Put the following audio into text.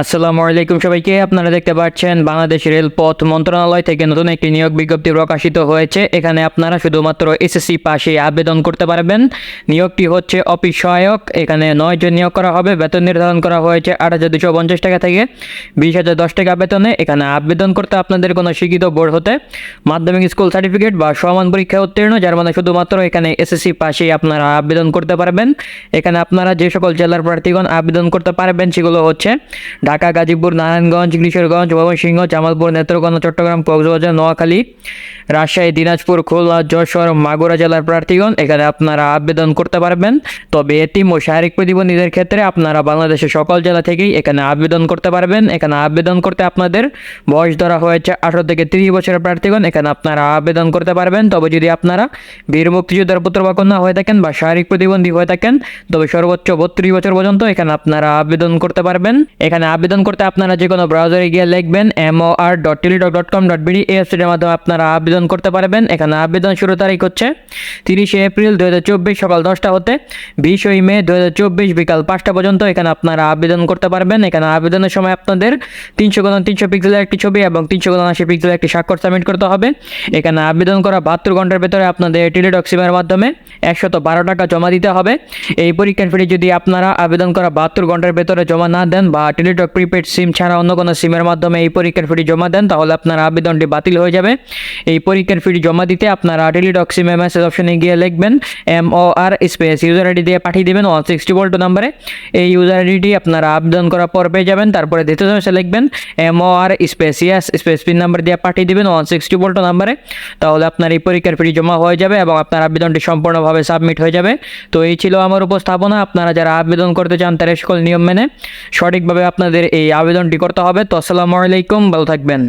আসসালামু আলাইকুম সবাইকে, আপনারা দেখতে পাচ্ছেন বাংলাদেশ রেলপথ মন্ত্রণালয় থেকে নতুন একটি নিয়োগ বিজ্ঞপ্তি প্রকাশিত হয়েছে। এখানে আপনারা শুধুমাত্র এসএসসি পাশে আবেদন করতে পারবেন। নিয়োগটি হচ্ছে অফিস সহায়ক এখানে নয় জন নিয়োগ করা হবে, বেতন নির্ধারণ করা হয়েছে আট হাজার দুশো পঞ্চাশ টাকা থেকে বিশ হাজার দশ টাকা বেতনে। এখানে আবেদন করতে আপনাদের কোনো শিক্ষিত বোর্ড হতে মাধ্যমিক স্কুল সার্টিফিকেট বা সমান পরীক্ষা উত্তীর্ণ, যার মানে শুধুমাত্র এখানে এসএসসি পাশেই আপনারা আবেদন করতে পারবেন। এখানে আপনারা যে সকল জেলার প্রার্থীগণ আবেদন করতে পারবেন, সেগুলো হচ্ছে ঢাকা, গাজীপুর, নারায়ণগঞ্জ, কিশোরগঞ্জ, ময়মনসিংহ, জামালপুর, নেত্রকোনা, চট্টগ্রাম, কক্সবাজার, নোয়াখালী, রাজশাহী, দিনাজপুর, খুলনা, যশোর, মাগুরা জেলার প্রার্থীগণ এখানে আপনারা আবেদন করতে পারবেন। তবে এতিম ও শারীরিক প্রতিবন্ধীদের ক্ষেত্রে আপনারা বাংলাদেশের সকল জেলা থেকেই এখানে আবেদন করতে পারবেন। এখানে আবেদন করতে আপনাদের বয়স ধরা হয়েছে আঠারো থেকে তিরিশ বছরের প্রার্থীগণ, এখানে আপনারা আবেদন করতে পারবেন। তবে যদি আপনারা বীর মুক্তিযোদ্ধার পুত্র বা কন্যা হয়ে থাকেন বা শারীরিক প্রতিবন্ধী হয়ে থাকেন, তবে সর্বোচ্চ বত্রিশ বছর পর্যন্ত এখানে আপনারা আবেদন করতে পারবেন। এখানে আবেদন করতে আপনারা যে কোনো ব্রাউজারে গিয়ে লিখবেন MO R dot Teletalk dot com dot BD এই ওয়েবসাইটের মাধ্যমে আপনারা আবেদন করতে পারবেন। এখানে আবেদন শুরু তারিখ হচ্ছে তিরিশে এপ্রিল দু হাজার চব্বিশ সকাল দশটা হতে বিশই মে দু হাজার চব্বিশ বিকাল পাঁচটা পর্যন্ত এখানে আপনারা আবেদন করতে পারবেন। এখানে আবেদনের সময় আপনাদের তিনশো গুণ তিনশো পিক্সেলের একটি ছবি এবং তিনশো গুণ আশি পিক্সেলের একটি স্বাক্ষর সাবমিট করতে হবে। এখানে আবেদন করা বাহাত্তর ঘণ্টার ভেতরে আপনাদের টেলিটক সিমের মাধ্যমে একশত বারো টাকা জমা দিতে হবে। এই পরীক্ষার ফি যদি আপনারা আবেদন করা বাহাত্তর ঘণ্টার ভেতরে জমা না দেন বা টেলিটক প্রিপেড সিম ছাড়া অন্য কোনো সিমের মাধ্যমে এই পরীক্ষার ফি জমা দেন, তাহলে আপনার আবেদনটি বাতিল হয়ে যাবে। এই পরীক্ষার ফি জমা দিতে আপনারা টেলিটক সিমে মেসেজ অপশনে গিয়ে লিখবেন M O R space user ID দিয়ে পাঠিয়ে দেবেন ওয়ান সিক্সটি বল্ট নাম্বারে এই ইউজার আইডিটি আপনারা আবেদন করার পর পেয়ে যাবেন, তারপরে দ্বিতীয় সমস্যা লিখবেন M O R space yes space PIN number দিয়ে পাঠিয়ে দেবেন ওয়ান সিক্সটি বল্ট নাম্বারে তাহলে আপনার এই পরীক্ষার ফি জমা হয়ে যাবে এবং আপনার আবেদনটি সম্পূর্ণভাবে সাবমিট হয়ে যাবে। তো এই ছিল আমার উপস্থাপনা, আপনারা যারা আবেদন করতে চান তারা সকল নিয়ম মেনে সঠিকভাবে আপনাদের এই আবেদনটি করতে হবে। তো আসসালামু আলাইকুম ভালো থাকবেন।